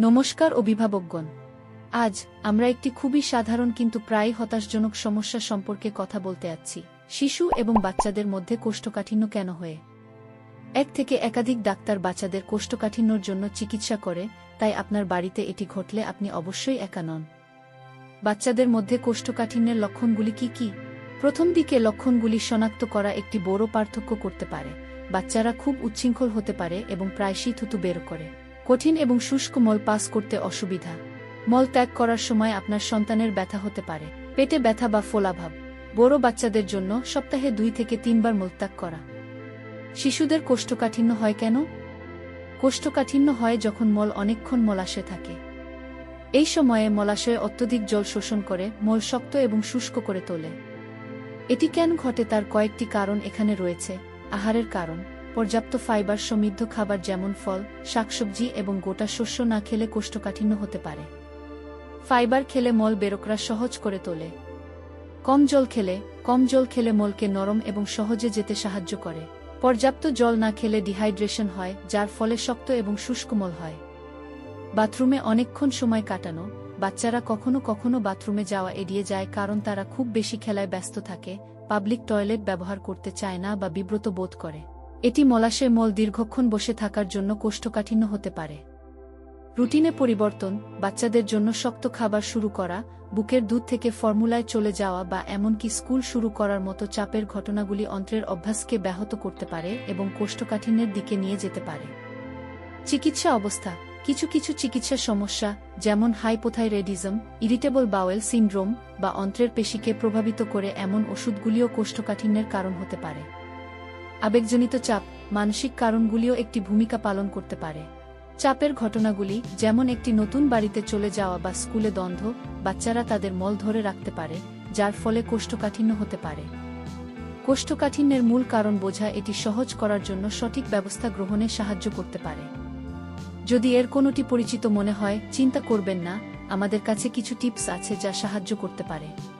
নমস্কার অভিভাবকগণ। আজ আমরা একটি খুবই সাধারণ কিন্তু প্রায় হতাশজনক সমস্যা সম্পর্কে কথা বলতে যাচ্ছি। শিশু এবং বাচ্চাদের মধ্যে কোষ্ঠকাঠিন্য কেন হয়ে? এক থেকে একাধিক ডাক্তার বাচ্চাদের কোষ্ঠকাঠিন্যর জন্য চিকিৎসা করে, তাই আপনার বাড়িতে এটি ঘটলে আপনি অবশ্যই একা নন। বাচ্চাদের মধ্যে কোষ্ঠকাঠিন্যের লক্ষণগুলি কি কি? প্রথম দিকে লক্ষণগুলি শনাক্ত করা একটি বড় পার্থক্য করতে পারে। বাচ্চারা খুব উচ্ছৃঙ্খল হতে পারে এবং প্রায়শই থুতু বের করে। কঠিন এবং শুষ্ক মল পাস করতে অসুবিধা। মল ত্যাগ করার সময় আপনার সন্তানের ব্যথা হতে পারে। পেটে ব্যথা বা ফোলাভাব বড় বাচ্চাদের জন্য সপ্তাহে দুই থেকে তিনবার মলত্যাগ করা। শিশুদের কোষ্ঠকাঠিন্য হয় কেন? কোষ্ঠকাঠিন্য হয় যখন মল অনেকক্ষণ মলাশে থাকে। এই সময়ে মলাশয়ে অত্যধিক জল শোষণ করে, মল শক্ত এবং শুষ্ক করে তোলে। এটি কেন ঘটে তার কয়েকটি কারণ এখানে রয়েছে। আহারের কারণ। পর্যাপ্ত ফাইবার সমৃদ্ধ খাবার যেমন ফল, শাকসবজি এবং গোটা শস্য না খেলে কোষ্ঠকাঠিন্য হতে পারে। ফাইবার খেলে মল বেরোকরা সহজ করে তোলে। কম জল খেলে, কম জল খেলে মলকে নরম এবং সহজে যেতে সাহায্য করে। পর্যাপ্ত জল না খেলে ডিহাইড্রেশন হয়, যার ফলে শক্ত এবং শুষ্ক মল হয়। বাথরুমে অনেকক্ষণ সময় কাটানো, বাচ্চারা কখনো কখনো বাথরুমে যাওয়া এড়িয়ে যায় কারণ তারা খুব বেশি খেলায় ব্যস্ত থাকে, পাবলিক টয়লেট ব্যবহার করতে চায় না বা বিব্রত বোধ করে। এটি মলাশে মল দীর্ঘক্ষণ বসে থাকার জন্য কোষ্ঠকাঠিন্য হতে পারে। রুটিনে পরিবর্তন, বাচ্চাদের জন্য শক্ত খাবার শুরু করা, বুকের দুধ থেকে ফর্মুলায় চলে যাওয়া বা এমনকি স্কুল শুরু করার মতো চাপের ঘটনাগুলি অন্ত্রের অভ্যাসকে ব্যাহত করতে পারে এবং কোষ্ঠকাঠিন্যের দিকে নিয়ে যেতে পারে। চিকিৎসা অবস্থা, কিছু কিছু চিকিৎসা সমস্যা, যেমন হাইপোথাইরেডিজম ইরিটেবল বাওয়েল সিন্ড্রোম বা অন্ত্রের পেশিকে প্রভাবিত করে এমন ওষুধগুলিও কোষ্ঠকাঠিন্যের কারণ হতে পারে। আবেগজনিত চাপ মানসিক কারণগুলিও একটি ভূমিকা পালন করতে পারে। চাপের ঘটনাগুলি যেমন একটি নতুন বাড়িতে চলে যাওয়া বা স্কুলে দ্বন্দ্ব, বাচ্চারা তাদের মল ধরে রাখতে পারে, যার ফলে কোষ্ঠকাঠিন্য হতে পারে। কোষ্ঠকাঠিন্যের মূল কারণ বোঝা এটি সহজ করার জন্য সঠিক ব্যবস্থা গ্রহণে সাহায্য করতে পারে। যদি এর কোনোটি পরিচিত মনে হয়, চিন্তা করবেন না, আমাদের কাছে কিছু টিপস আছে যা সাহায্য করতে পারে।